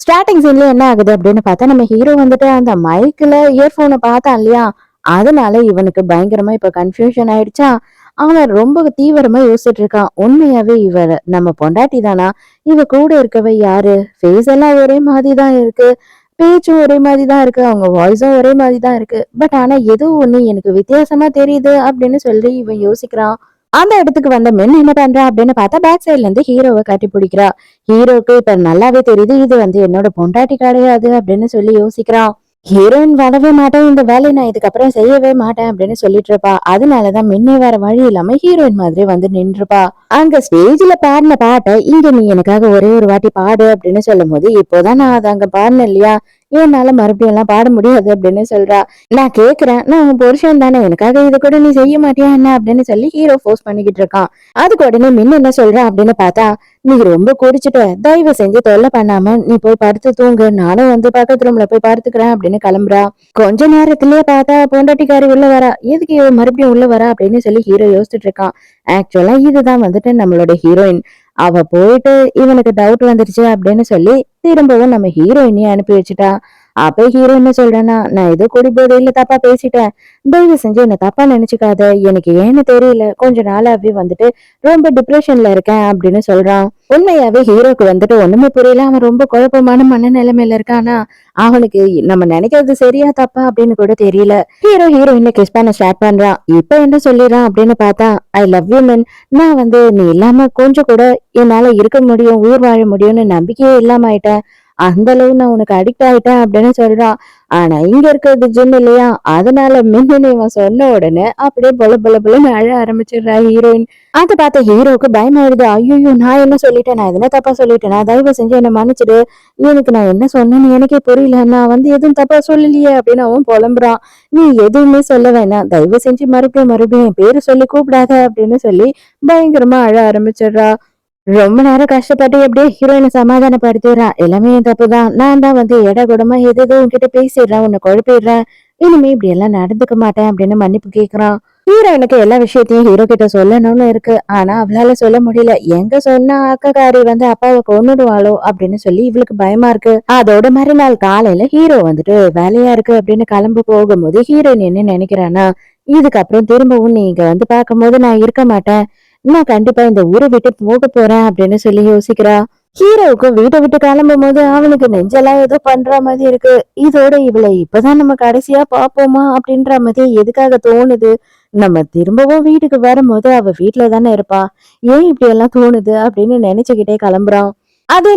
Starting சீன்ல என்ன ஆகுது அப்படின்னு பார்த்தா நம்ம ஹீரோ வந்துட்டு அந்த மைக்ல இயர்ஃபோனை பார்த்தான் இல்லையா? அதனால இவனுக்கு பயங்கரமா இப்ப கன்ஃபியூஷன் ஆயிடுச்சா? அவன் ரொம்ப தீவிரமா யோசிச்சுட்டு இருக்கான். உண்மையாவே இவர் நம்ம பொண்டாட்டி தானா? இவ கூட இருக்கவ யாரு? ஃபேஸ் எல்லாம் ஒரே மாதிரி தான் இருக்கு. பேச்சும் ஒரே மாதிரி தான் இருக்கு. அவங்க வாய்ஸும் ஒரே மாதிரி தான் இருக்கு. பட் ஆனா எதுவும் ஒண்ணு எனக்கு வித்தியாசமா தெரியுது அப்படின்னு சொல்லி இவன் யோசிக்கிறான். அந்த இடத்துக்கு வந்த மென் என்ன பண்றா அப்படின்னு பார்த்தா பேக் சைட்ல இருந்து ஹீரோவை கட்டி பிடிக்கிறா. ஹீரோக்கு இப்ப நல்லாவே தெரியுது இது வந்து என்னோட பொண்டாட்டி கிடையாது அப்படின்னு சொல்லி யோசிக்கிறான் ஹீரோயின் வரவே மாட்டேன் இந்த வேலையை நான் இதுக்கப்புறம் செய்யவே மாட்டேன் அப்படின்னு சொல்லிட்டு இருப்பா. அதனாலதான் முன்னே வேற வழி இல்லாம ஹீரோயின் மாதிரி வந்து நின்றுப்பா. அங்க ஸ்டேஜ்ல பாடின பாட்டை இங்க நீ எனக்காக ஒரே ஒரு வாட்டி பாடு அப்படின்னு சொல்லும் போது இப்போதான் நான் அதை அங்க பாடினேன் இல்லையா? என்னால மறுபடியும் எல்லாம் பாட முடியாது அப்படின்னு சொல்றா. நான் கேக்குறேன் நான் உன் புருஷன் தானே எனக்காக இது கூட நீ செய்ய மாட்டியா என்ன? அப்படின்னு சொல்லி ஹீரோ ஃபோர்ஸ் பண்ணிக்கிட்டு இருக்கான். அதுக்கு உடனே மின் என்ன சொல்றா அப்படின்னு பார்த்தா நீ ரொம்ப குடிச்சிட்ட தயவு செஞ்சு தொல்லை பண்ணாம நீ போய் படுத்து தூங்கு நானும் வந்து பக்கத்து ரூம்ல போய் படுத்துக்கிறேன் அப்படின்னு கிளம்புறா. கொஞ்ச நேரத்திலேயே பார்த்தா பொண்டாட்டிக்காரி உள்ள வரா. எதுக்கு இவ மறுபடியும் உள்ள வரா? அப்படின்னு சொல்லி ஹீரோ யோசிச்சுட்டு இருக்கான். ஆக்சுவலா இதுதான் வந்துட்டு நம்மளோட ஹீரோயின் அவ போயிட்டு இவனுக்கு டவுட் வந்துருச்சு அப்படின்னு சொல்லி திரும்பவும் நம்ம ஹீரோயினையும் அனுப்பி வச்சுட்டா. அப்போ ஹீரோ என்ன சொல்றேன்னா நான் ஏதோ குடி போதையில தப்பா பேசிட்டேன். தயவு செஞ்சு என்ன தப்பா நினைச்சுக்காத. எனக்கு ஏன்னு தெரியல. கொஞ்ச நாளாவே வந்துட்டு ரொம்ப டிப்ரெஷன்ல இருக்கேன் அப்படின்னு சொல்றான். உண்மையாவே ஹீரோக்கு வந்துட்டு ஒண்ணுமே புரியல. அவன் ரொம்ப குழப்பமான மன நிலைமையில இருக்கானா. அவனுக்கு நம்ம நினைக்கிறது சரியா தப்பா அப்படின்னு கூட தெரியல. ஹீரோ ஹீரோயினை கிஸ் பண்ண ஸ்டார்ட் பண்றான். இப்ப என்ன சொல்லிடுறான்? அப்படின்னு பார்த்தா ஐ லவ் யூ மென் நான் வந்து நீ இல்லாம கொஞ்சம் கூட என்னால இருக்க முடியும் உயிர் வாழ முடியும்னு நம்பிக்கையே இல்லாம ஆயிட்டேன். அந்த அளவு நான் உனக்கு அடிக்ட் ஆயிட்டேன் அப்படின்னு சொல்றான் ஆனா இங்க இருக்கிறது ஜிம் இல்லையா? அதனால மின்னு இவன் சொன்ன உடனே அப்படியே பொல பொல பொலன்னு அழ ஆரம்பிச்சிடுறா ஹீரோயின் அதை பார்த்த ஹீரோவுக்கு பயமாயிடுது. ஐயோ நான் என்ன சொல்லிட்டேன்? நான் எதுனா தப்பா சொல்லிட்டேனா? தயவு செஞ்சு என்ன மன்னிச்சிடு. எனக்கு நான் என்ன சொன்னேன்னு எனக்கே புரியல. நான் வந்து எதுவும் தப்பா சொல்லலையே அப்படின்னு அவன் புலம்புறான் நீ எதுவுமே சொல்ல வேணாம். தயவு செஞ்சு மறுபடியும் மறுபடியும் என் பேரு சொல்லி கூப்பிடாத அப்படின்னு சொல்லி பயங்கரமா அழ ஆரம்பிச்சிடுறா. ரொம்ப நேரம் கஷ்டப்பட்டு எப்படியே ஹீரோயினை சமாதானப்படுத்திடுறான் எல்லாமே என் தப்பு தான் நான் தான் வந்து எடை கூடமா எது எதோ உன்கிட்ட பேசிடுறேன் உன்னை குழப்பிடுறேன். இனிமே இப்படி எல்லாம் நடந்துக்க மாட்டேன் அப்படின்னு மன்னிப்பு கேக்குறான். ஹீரோயினுக்கு எல்லா விஷயத்தையும் ஹீரோ கிட்ட சொல்லணும்னு இருக்கு. ஆனா அவளால சொல்ல முடியல. எங்க சொன்னா அக்கக்காரி வந்து அப்பாவை கொண்டுடுவாளோ அப்படின்னு சொல்லி இவளுக்கு பயமா இருக்கு. அதோட மறுநாள் காலையில ஹீரோ வந்துட்டு வேலையா இருக்கு அப்படின்னு கிளம்பு போகும்போது ஹீரோயின் என்ன நினைக்கிறானா இதுக்கப்புறம் திரும்பவும் நீங்க வந்து பார்க்கும்போது நான் இருக்க மாட்டேன். நான் கண்டிப்பா இந்த ஊரை விட்டு போக போறேன் அப்படின்னு சொல்லி யோசிக்கிறா. ஹீரோவுக்கும் வீட்டை விட்டு கிளம்பும் போது அவனுக்கு நெஞ்செல்லாம் ஏதோ பண்ற மாதிரி இருக்கு. இதோட இவளை இப்பதான் நம்ம கடைசியா பாப்போமா அப்படின்ற மாதிரி எதுக்காக தோணுது? நம்ம திரும்பவும் வீட்டுக்கு வரும்போது அவ வீட்டுல தானே இருப்பா. ஏன் இப்படி எல்லாம் தோணுது அப்படின்னு நினைச்சுக்கிட்டே கிளம்புறான். அதே